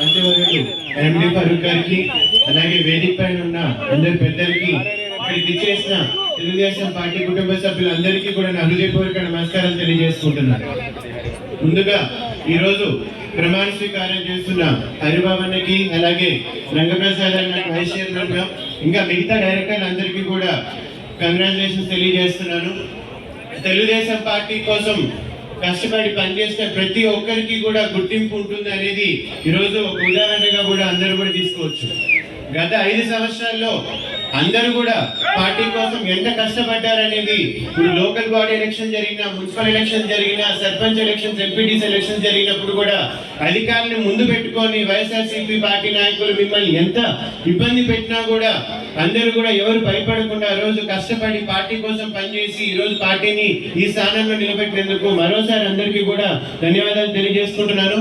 మంత్రివర్యులు ఎండి ఫరూక్ గారికి అలాగే వేదిక పైన ఉన్న అందరి పెద్దలకి ఇక్కడికి ఇచ్చేసిన తెలుగుదేశం పార్టీ కుటుంబ సభ్యులందరికీ కూడా నా హృదయపూర్వక నమస్కారం తెలియజేసుకుంటున్నాను. ముందుగా ఈరోజు ప్రమాణ స్వీకారం చేస్తున్న హరిబాబన్నకి అలాగే రంగప్రసాద్ అన్న వైస్ చైర్మన్ ఇంకా మిగతా డైరెక్టర్ అందరికీ కూడా కంగ్రాచులేషన్స్ తెలియజేస్తున్నాను. తెలుగుదేశం పార్టీ కోసం కష్టపడి పనిచేసిన ప్రతి ఒక్కరికి కూడా గుర్తింపు ఉంటుంది అనేది ఈరోజు ఒక ఉదాహరణగా కూడా అందరూ కూడా తీసుకోవచ్చు. గత ఐదు సంవత్సరాల్లో అందరూ కూడా పార్టీ కోసం ఎంత కష్టపడ్డారనేది ఇప్పుడు లోకల్ బాడీ ఎలక్షన్ జరిగిన మున్సిపల్ ఎలక్షన్ జరిగిన సర్పంచ్ ఎలక్షన్ ఎంపీటీస్ ఎలక్షన్ జరిగినప్పుడు కూడా అధికారులను ముందు పెట్టుకొని వైఎస్ఆర్సీపీ పార్టీ నాయకులు మిమ్మల్ని ఎంత ఇబ్బంది పెట్టినా కూడా అందరూ కూడా ఎవరు భయపడకుండా ఆ రోజు కష్టపడి పార్టీ కోసం పనిచేసి ఈ రోజు పార్టీని ఈ స్థానంలో నిలబెట్టినందుకు మరోసారి అందరికీ కూడా ధన్యవాదాలు తెలియజేసుకుంటున్నాను.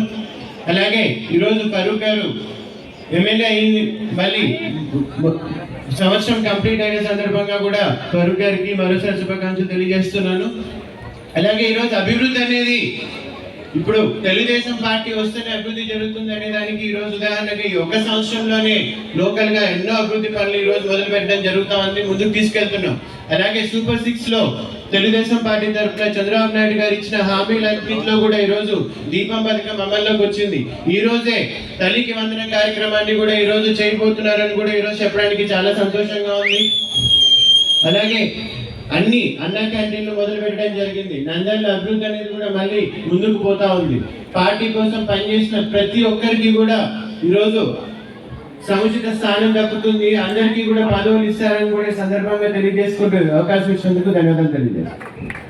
అలాగే ఈరోజు ఫరూక్ గారు ఎమ్మెల్యే అయింది. మళ్ళీ సంవత్సరం కంప్లీట్ అయిన సందర్భంగా కూడా ఫరూక్ గారికి మరోసారి శుభాకాంక్షలు తెలియజేస్తున్నాను. అలాగే ఈరోజు అభివృద్ధి అనేది ఇప్పుడు తెలుగుదేశం పార్టీ వస్తేనే అభివృద్ధి జరుగుతుంది అనే దానికి ఈ రోజు ఉదాహరణకి ఈ ఒక సంవత్సరంలోనే లోకల్గా ఎన్నో అభివృద్ధి పనులు ఈ రోజు మొదలు పెట్టడం జరుగుతా ఉంది ముందుకు తీసుకెళ్తున్నాం. అలాగే సూపర్ సిక్స్లో తెలుగుదేశం పార్టీ తరఫున చంద్రబాబు నాయుడు గారు ఇచ్చిన హామీలన్నింటిలో కూడా ఈ రోజు దీపం పథకం అమల్లోకి వచ్చింది. ఈ రోజే తల్లికి వందన కార్యక్రమాన్ని కూడా ఈ రోజు చేయబోతున్నారని కూడా ఈ రోజు చెప్పడానికి చాలా సంతోషంగా ఉంది. అలాగే అన్ని అన్న క్యాంటీన్లు మొదలు పెట్టడం జరిగింది. నందల్ల అభివృద్ధి అనేది కూడా మళ్ళీ ముందుకు పోతా ఉంది. పార్టీ కోసం పనిచేసిన ప్రతి ఒక్కరికి కూడా ఈరోజు సముచిత స్థానం దక్కుతుంది. అందరికీ కూడా పదవులు ఇస్తారని కూడా సందర్భంగా తెలియజేసుకుంటుంది అవకాశం ఇచ్చినందుకు ధన్యవాదాలు తెలియజేస్తాను